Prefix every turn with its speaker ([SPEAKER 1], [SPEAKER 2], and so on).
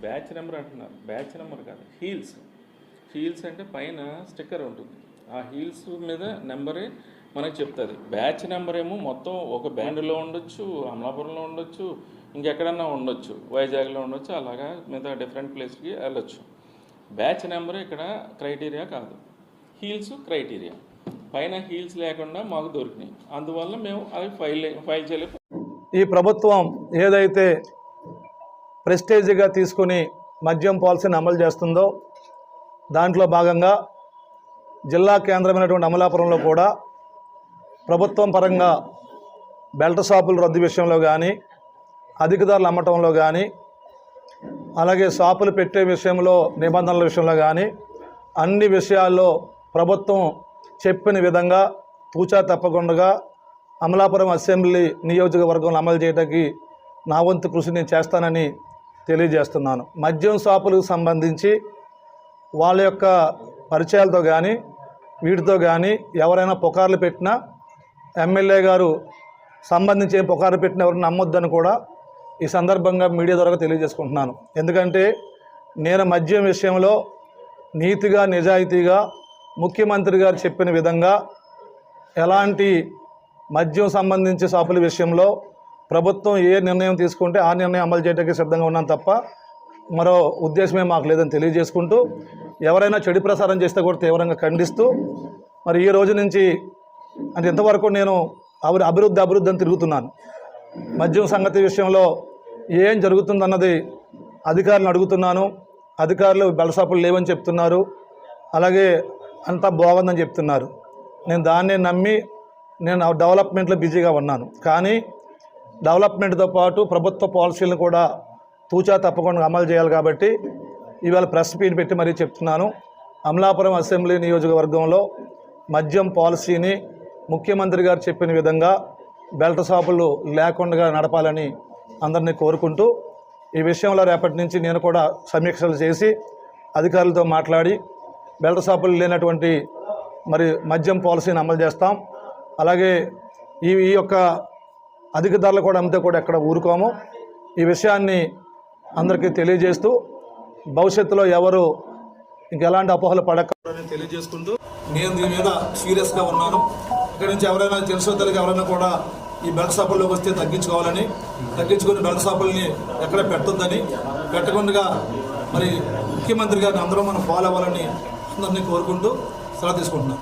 [SPEAKER 1] Batch number అంటున్నారు. Batch number కాదు heels. Heels అంటే పైన స్టిక్కర్ ఉంటుంది. ఆ హీల్స్ మీద నెంబరే మనకు చెప్తుంది. బ్యాచ్ నెంబర్ ఏమో మొత్తం ఒక బ్యాండ్లో ఉండొచ్చు అమలాపురంలో ఉండొచ్చు ఇంకెక్కడన్నా ఉండొచ్చు. వైజాగ్లో ఉండొచ్చు అలాగా మిగతా డిఫరెంట్ ప్లేస్కి వెళ్ళొచ్చు. బ్యాచ్ నెంబర్ ఇక్కడ క్రైటీరియా కాదు. Heels criteria. పైన హీల్స్ లేకుండా మాకు దొరికినాయి. అందువల్ల మేము అవి ఫైల్ ఫైల్ చేయలేము
[SPEAKER 2] ఈ ప్రభుత్వం ఏదైతే ప్రెస్టేజ్గా తీసుకుని మద్యం పాలసీని అమలు చేస్తుందో దాంట్లో భాగంగా జిల్లా కేంద్రమైనటువంటి అమలాపురంలో కూడా ప్రభుత్వం పరంగా బెల్ట్ షాపుల రద్దు విషయంలో కానీ అధిక ధరలు అమ్మటంలో కానీ అలాగే షాపులు పెట్టే విషయంలో నిబంధనల విషయంలో కానీ అన్ని విషయాల్లో ప్రభుత్వం చెప్పిన విధంగా తూచా తప్పకుండా అమలాపురం అసెంబ్లీ నియోజకవర్గంలో అమలు చేయడానికి నా వంతు కృషి నేను చేస్తానని తెలియజేస్తున్నాను. మద్యం షాపులకు సంబంధించి వాళ్ళ యొక్క పరిచయాలతో కానీ వీటితో కానీ ఎవరైనా పుకార్లు పెట్టినా ఎమ్మెల్యే గారు సంబంధించి ఏం పుకార్లు పెట్టిన ఎవరిని నమ్మొద్దని కూడా ఈ సందర్భంగా మీడియా ద్వారా తెలియజేసుకుంటున్నాను. ఎందుకంటే నేను మద్యం విషయంలో నీతిగా నిజాయితీగా ముఖ్యమంత్రి గారు చెప్పిన విధంగా ఎలాంటి మద్యం సంబంధించి షాపుల విషయంలో ప్రభుత్వం ఏ నిర్ణయం తీసుకుంటే ఆ నిర్ణయం అమలు చేయడానికి సిద్ధంగా ఉన్నాం తప్ప మరో ఉద్దేశమే మాకు లేదని తెలియజేసుకుంటూ ఎవరైనా చెడు ప్రసారం చేస్తే కూడా తీవ్రంగా ఖండిస్తూ మరి ఈ రోజు నుంచి అంటే ఇంతవరకు నేను అభివృద్ధి అభివృద్ధి అభివృద్ధి అని తిరుగుతున్నాను. మద్యం సంగతి విషయంలో ఏం జరుగుతుందన్నది అధికారులను అడుగుతున్నాను. అధికారులు బెలసాపులు లేవని చెప్తున్నారు. అలాగే అంతా బాగుందని చెప్తున్నారు. నేను దాన్నే నమ్మి నేను ఆ డెవలప్మెంట్లో బిజీగా ఉన్నాను. కానీ డెవలప్మెంట్తో పాటు ప్రభుత్వ పాలసీలను కూడా తూచా తప్పకుండా అమలు చేయాలి కాబట్టి ఇవాళ ప్రెస్ మీట్ పెట్టి మరీ చెప్తున్నాను. అమలాపురం అసెంబ్లీ నియోజకవర్గంలో మద్యం పాలసీని ముఖ్యమంత్రి గారు చెప్పిన విధంగా బెల్ట్ షాపులు లేకుండా నడపాలని అందరినీ కోరుకుంటూ ఈ విషయంలో రేపటి నుంచి నేను కూడా సమీక్షలు చేసి అధికారులతో మాట్లాడి బెల్ట్ షాపులు లేనటువంటి మరి మద్యం పాలసీని అమలు చేస్తాం. అలాగే ఈ ఈ యొక్క అధిక ధరలు కూడా అమ్మితే కూడా ఎక్కడ ఊరుకోము. ఈ విషయాన్ని అందరికీ తెలియజేస్తూ భవిష్యత్తులో ఎవరు ఇంకెలాంటి అపోహలు పడకూడదని తెలియజేసుకుంటూ నేను దీని మీద సీరియస్గా ఉన్నాను. ఇక్కడి నుంచి ఎవరైనా తెలిసిన ఎవరైనా కూడా ఈ బెల్ట్ షాపుల్లోకి వస్తే తగ్గించుకోవాలని తగ్గించుకుని బెల్ట్ షాపుల్ని ఎక్కడ పెట్టొద్దని పెట్టకుండా మరి ముఖ్యమంత్రి గారిని అందరూ మనం ఫాలో అవ్వాలని అందరినీ కోరుకుంటూ సెలవు తీసుకుంటున్నాను.